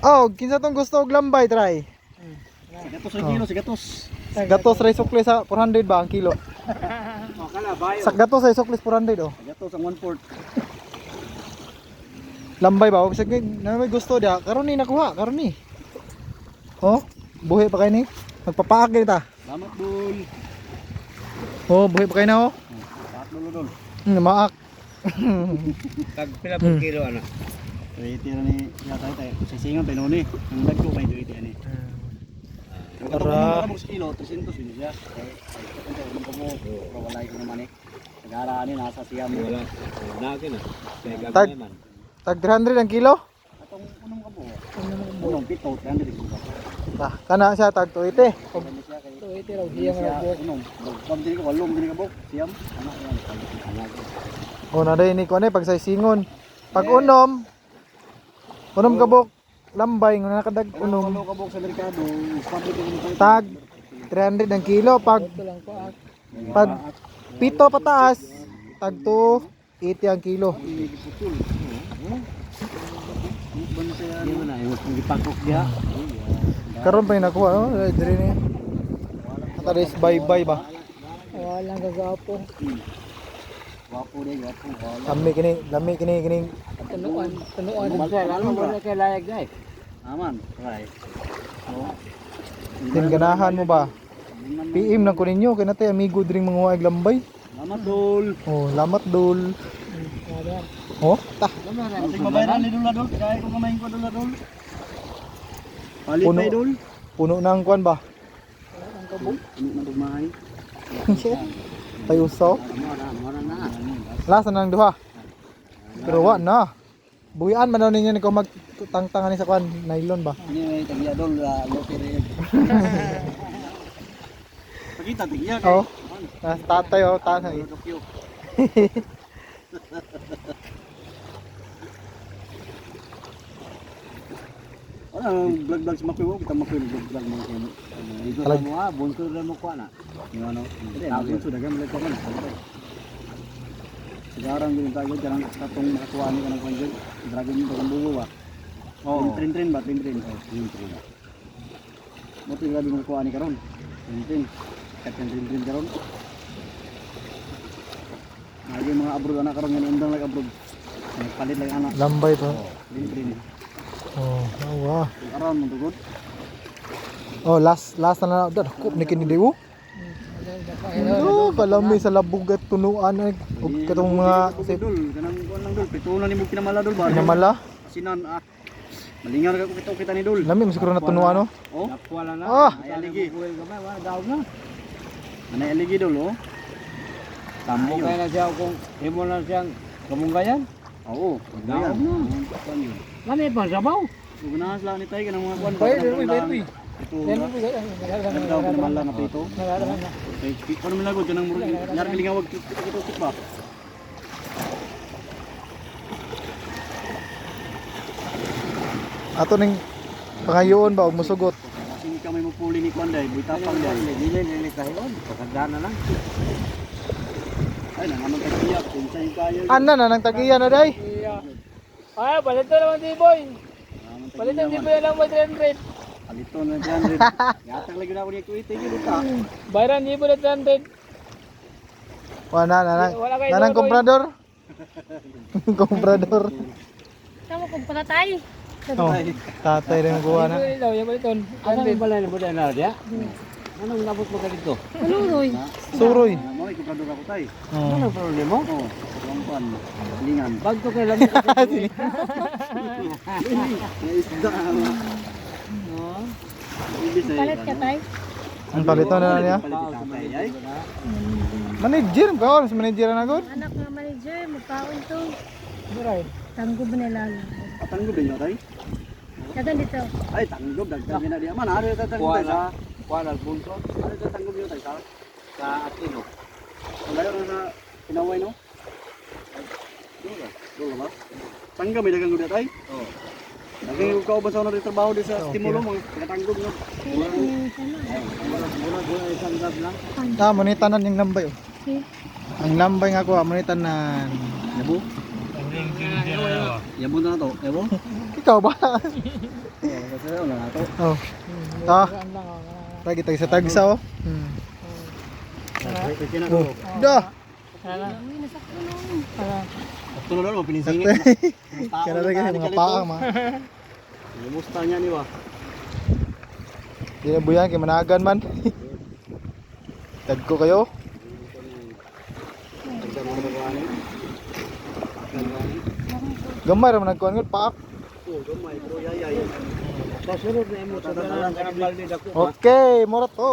Oh, kinsa tong gusto og lambay try. Gatos ang kilo, gatos. Gatos ray sukli sa 400 ba ang kilo? Oh, kala, bayo. Sa gatos ray sukli 400 oh. Gatos ang one fourth. Lambay ba? Og sige, na may gusto dia. Karon ni nakuha, karon ni. Oh, buhi pa kay ni. Magpapaak gani ta. Salamat, dul. Oh, buhi pa kay na oh. Salamat, dul, dul. Hmm, maak. Kag pila kilo ana? Tuwiti na ni, yata tayo. Sisingan tayo noon eh. Ang dagko may tuwiti ani. Yung katong Tara. mga sa kilo, 300 yun siya. Kaya, ito, yung kamo, pero wala ko naman eh. Nagara ni, nasa siyam. Wala. Na akin ah. Tag-. Tag 300 ang kilo. Atong unong kamo. Unong pito, 300 yung kamo. Ta, kana siya tag 280. Kaya siya kay Tuwiti raw Iya siya unong. Pag dili ka walong dili ka bok. Siyam. Anak yan. Anak. O na day ni ko pag sa singon. Pag unom, unom kabok lambay nga nakadag Unom unom. ka bok sa merkado. Tag 300 ang kilo pag pag pito pataas tag 280 ang kilo. Karon pa yung nakuha oh, diri ni. Ata is bye bye ba. Walang gagapo. Wapo din, wapo. Lami kini, lami kini kini. Tunuan, tunuan. Sir, ano mo na kay layag dai? Aman, right. Oh. Tinganahan mo ba? PM lang ko ninyo kay natay amigo dring mga waig lambay. Aman dol. Oh, lamat dul. Oh, ta. Mabayaran ni dol na dol. Kaya ko kamay ko dol na dol. Palit Puno. dol. Puno na ang kwan ba? Puno na dumahay. usaw. Na, na na. Lasa na ng duha. Pero wa na. Buhian man daw ninyo ni ko magtangtangan ni sa kwan, nylon ba? Ini tagya dol la lote rin. Pakita tigya kay. Oh. Tatay oh, tatay. Ano, vlog vlog sa kita Makuy vlog vlog mga kayo. Dito sa mo ah, bunso ra mo kuha na. Yung ano, hindi, ang sudah kan balik man. Sekarang yung tayo jarang katong makakuha ni kanang konjun. Dragon mo ang bugo ba? Oh, trin trin ba, trin trin. Oh, trin trin. Mo tinggal di makuha ni karon. Trin trin. Kat trin trin karon. Lagi mga abroad anak karon ngene undang lagi abroad. Palit lagi anak. Lambay to. Oh, trin trin. Oh, awa. Aron mo tugod. Oh, last last na na dako ni kini dewo. Oh, kalami sa labog tunuan ay ug katong mga dul kanang kuan lang dul pitunan nimo kinamala dul ba? pinamala. Sinan ah. Malingar ka ko kita kita ni dul. Lami mo siguro na tunuan no. Oh, Nakuha na na. Ah, ay aligi. Daw na. Ana aligi dul oh. Tamo kay na siya kung imo na siyang kamunggayan. Oo. Daw na. na. Lami pa sabaw. Ugunahan lang ni tay kanang mga kuan. Pwede, pwede, pwede. Ito. Ang daw kinamala na pito. Okay, ano man lagod kanang murag nyari lingawag kita kita ba? ato ning pangayoon ba og musugot. Kasi kami mapuli ni kuan day, buy tapang day. Dili dili kayon. Pagkanda na lang. Ay nang anong tagiyak, kinsay kayo. Ana na nang tagiya na day. Ay, balito naman di boy. Anong Balito di tagiya boy lang mo 300. Palito na dyan rin. Yatang lagi na ako niya kuwite yun ka. Bayran di boy 300. Wala na nang Wala kayo nanang Loroy. komprador. komprador. Tama kung patay. Oh, tatay rin kuha na. Di boy daw, yung baliton. Ano yung balay mo din na dia? Anong nabot mo ka dito? Ano, Roy? Suroy. Ay kuprador ako tay. Oh. Ano problema mo? Oh, ang kuan. Lingan. Bag to kay lami. Na isda. Ibig sa Palit ka, tay? Ang palito na niya. Manager, kaon sa manager na gud. Anak nga manager, magkaon to. Duray. Tanggo ba nila? Tanggol din yun tay. Dagan dito. Ay tanggol dagdag na diya man. Ano ta tay sa? na. Kuha na bunso Ano ta tanggol yun tay sa? sa Atino. Layo na sa pinaway no. Dula. Dula ba? Tanggol may dagang gud tay. Oh. Lagi ko ba sa na trabaho di sa stimulo mo tanggol no. Ah, monitanan yung lambay oh. Ang lambay nga ko, monitanan. Labo. Yabon na to. Ewo? Ikaw ba? Oo, oh. Ah, tagi tagi sa tagsa oh. Hmm. Na Oh. to. Da. Uy, nasakto na. Tulog mo, pinisingit. Kana lagi mga paa ma. Lumusta niya ni wa. Di na buyan kay managan man. Tagko kayo. Na. Gamay ra man nagkuan ngon paak. Gamay, pero yayay. Kasunod na mo sa dalan ka ng balde dako. Okay, mora to.